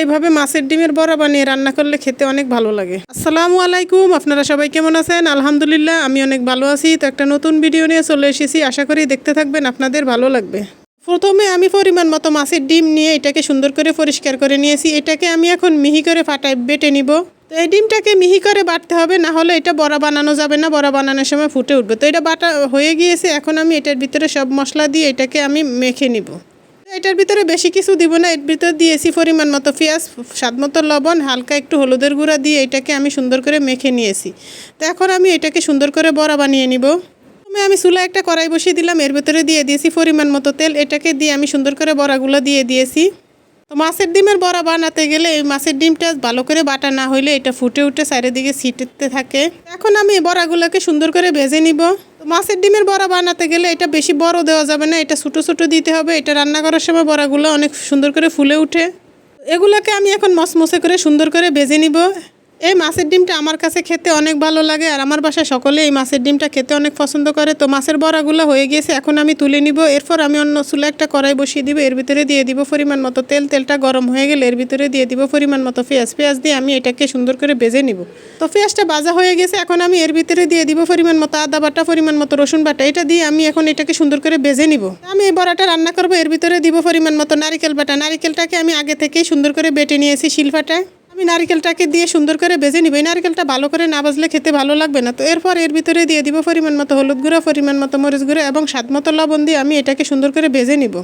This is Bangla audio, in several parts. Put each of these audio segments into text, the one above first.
এইভাবে মাছের ডিমের বড়া বানিয়ে রান্না করলে খেতে অনেক ভালো লাগে। আসসালামু আলাইকুম, আপনারা সবাই কেমন আছেন? আলহামদুলিল্লাহ, আমি অনেক ভালো আছি। তো একটা নতুন ভিডিও নিয়ে চলে এসেছি। আশা করি দেখতে থাকবেন, আপনাদের ভালো লাগবে। প্রথমে আমি পরিমাণ মতো মাছের ডিম নিয়ে এটাকে সুন্দর করে পরিষ্কার করে নিয়েছি। এটাকে আমি এখন মিহি করে ফাটায় বেটে নিব। তো এই ডিমটাকে মিহি করে বাটতে হবে, না হলে এটা বড়া বানানো যাবে না, বড়া বানানোর সময় ফুটে উঠবে। তো এটা বাটা হয়ে গিয়েছে, এখন আমি এটার ভিতরে সব মশলা দিয়ে এটাকে আমি মেখে নিব। এটার ভিতরে বেশি কিছু দিব না, এর ভিতরে দিয়েছি পরিমাণ মতো পেঁয়াজ, স্বাদ মতো লবণ, হালকা একটু হলুদের গুঁড়া দিয়ে এটাকে আমি সুন্দর করে মেখে নিয়েছি। তো এখন আমি এটাকে সুন্দর করে বড়া বানিয়ে নিব। প্রথমে আমি চুলা একটা কড়াই বসিয়ে দিলাম, এর ভিতরে দিয়ে দিয়েছি পরিমাণ মতো তেল, এটাকে দিয়ে আমি সুন্দর করে বড়াগুলো দিয়ে দিয়েছি। তো মাছের ডিমের বড়া বানাতে গেলে এই মাছের ডিমটা ভালো করে বাটা না হইলে এটা ফুটে উঠে চারিদিকে ছিটতে থাকে। এখন আমি বড়াগুলোকে সুন্দর করে ভেজে নিব। মাছের ডিমের বড়া বানাতে গেলে এটা বেশি বড় দেওয়া যাবে না, এটা ছোটো ছোটো দিতে হবে, এটা রান্না করার সময় বড়াগুলো অনেক সুন্দর করে ফুলে উঠে। এগুলোকে আমি এখন মসমসে করে সুন্দর করে বেজে নিব। এই মাছের ডিমটা আমার কাছে খেতে অনেক ভালো লাগে আর আমার বাসায় সকলে এই মাছের ডিমটা খেতে অনেক পছন্দ করে। তো মাছের বড়াগুলো হয়ে গিয়েছে, এখন আমি তুলে নিব। এরপর আমি অন্য চুলা একটা কড়াই বসিয়ে দিব। এর ভিতরে দিয়ে দিব পরিমাণ মতো তেল। তেলটা গরম হয়ে গেলে এর ভিতরে দিয়ে দিব পরিমাণ মতো পেঁয়াজ। পেঁয়াজ দিয়ে আমি এটাকে সুন্দর করে বেজে নিব। তো পেঁয়াজটা ভাজা হয়ে গেছে, এখন আমি এর ভিতরে দিয়ে দিব পরিমাণ মতো আদা বাটা, পরিমাণ মতো রসুন বাটা। এটা দিয়ে আমি এখন এটাকে সুন্দর করে বেজে নিব। আমি এই বড়াটা রান্না করব। এর ভিতরে দিব পরিমাণ মতো নারিকেল বাটা। নারিকেলটাকে আমি আগে থেকেই সুন্দর করে বেটে নিয়েছি শিলফাটায় আমি নারকেলটাকে দিয়ে সুন্দর করে বেজে নিব। এই নারকেলটা ভালো করে না বাজলে খেতে ভালো লাগবে না। তো এরপর এর ভিতরে দিয়ে দিব পরিমাণ মতো হলুদ গুঁড়ো, পরিমাণ মতো মরিচ গুঁড়ো এবং স্বাদ মতো লবণ দিয়ে আমি এটাকে সুন্দর করে বেজে নিব।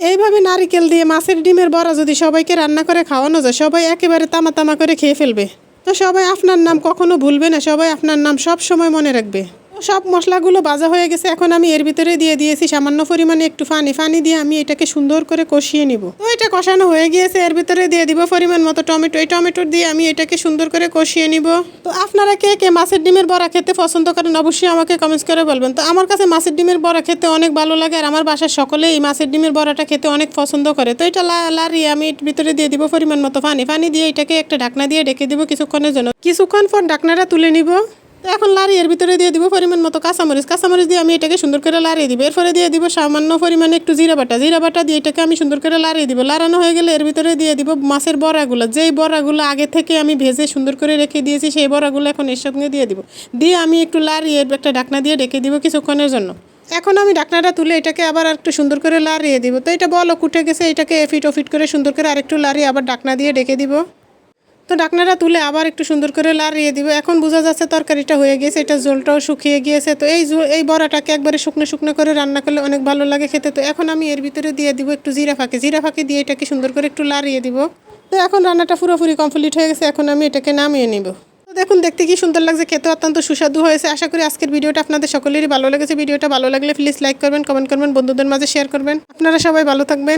এইভাবে নারিকেল দিয়ে মাছের ডিমের বড়া যদি সবাইকে রান্না করে খাওয়ানো যায়, সবাই একেবারে তামা তামা করে খেয়ে ফেলবে। তো সবাই আপনার নাম কখনো ভুলবে না, সবাই আপনার নাম সব সময় মনে রাখবে। সব মশলাগুলো বাজা হয়ে গেছে, এখন আমি এর ভিতরে দিয়ে দিয়েছি সামান্য পরিমাণে একটু পানি ফানি দিয়ে আমি এটাকে সুন্দর করে কষিয়ে নিব। তো এটা কষানো হয়ে গিয়েছে, এর ভিতরে দিয়ে দিব পরিমাণ মতো টমেটো। এই টমেটো দিয়ে আমি এটাকে সুন্দর করে কষিয়ে নিব। তো আপনারা কে কে মাছের ডিমের বড়া খেতে পছন্দ করেন অবশ্যই আমাকে কমেন্টস করে বলবেন। তো আমার কাছে মাছের ডিমের বড়া খেতে অনেক ভালো লাগে আর আমার বাসার সকলে এই মাছের ডিমের বড়াটা খেতে অনেক পছন্দ করে। তো এটা লাড়িয়ে আমি এর ভিতরে দিয়ে দিব পরিমাণ মতো পানি ফানি দিয়ে এটাকে একটা ঢাকনা দিয়ে ডেকে দিব কিছুক্ষণের জন্য। কিছুক্ষণ পর ঢাকনাটা তুলে নিব। এখন লাড়ি এর ভিতরে দিয়ে দিব পরিমাণ মতো কাঁচামরিচ। কাঁচামরিচ দিয়ে আমি এটাকে সুন্দর করে লাড়িয়ে দিব। এরপরে দিয়ে দিব সামান্য পরিমাণে একটু জিরা বাটা। জিরা বাটা দিয়ে এটাকে আমি সুন্দর করে লাড়িয়ে দিব। লাড়ানো হয়ে গেলে এর ভিতরে দিয়ে দিব মাছের বড়াগুলো। যেই বড়াগুলো আগে থেকে আমি ভেজে সুন্দর করে রেখে দিয়েছি, সেই বড়াগুলো এখন এর সঙ্গে দিয়ে দিব। দিয়ে আমি একটু লাড়িয়ে একটা ঢাকনা দিয়ে রেখে দিব কিছুক্ষণের জন্য। এখন আমি ঢাকনাটা তুলে এটাকে আবার একটু সুন্দর করে লাড়িয়ে দিব। তো এটা বলো কুটে গেছে, এটাকে এফিট ওফিট করে সুন্দর করে আরেকটু লাড়িয়ে আবার ঢাকনা দিয়ে ডেকে দিব। তো ঢাকনাটা তুলে আবার একটু সুন্দর করে লাড়িয়ে দিব। এখন বোঝা যাচ্ছে তরকারিটা হয়ে গিয়েছে এটা জলটাও শুকিয়ে গিয়েছে। তো এই এই বড়াটাকে একবারে শুকনো শুকনো করে রান্না করলে অনেক ভালো লাগে খেতে। তো এখন আমি এর ভিতরে দিয়ে দিব একটু জিরা ফাঁকে। জিরা ফাঁকি দিয়ে এটাকে সুন্দর করে একটু লাড়িয়ে দিব। তো এখন রান্নাটা পুরোপুরি কমপ্লিট হয়ে গেছে, এখন আমি এটাকে নামিয়ে নিব। তো দেখুন, দেখতে কি সুন্দর লাগছে খেতে অত্যন্ত সুস্বাদু হয়েছে। আশা করি আজকের ভিডিওটা আপনাদের সকলেরই ভালো লেগেছে। ভিডিওটা ভালো লাগলে প্লিজ লাইক করবেন কমেন্ট করবেন, বন্ধুদের মাঝে শেয়ার করবেন। আপনারা সবাই ভালো থাকবেন।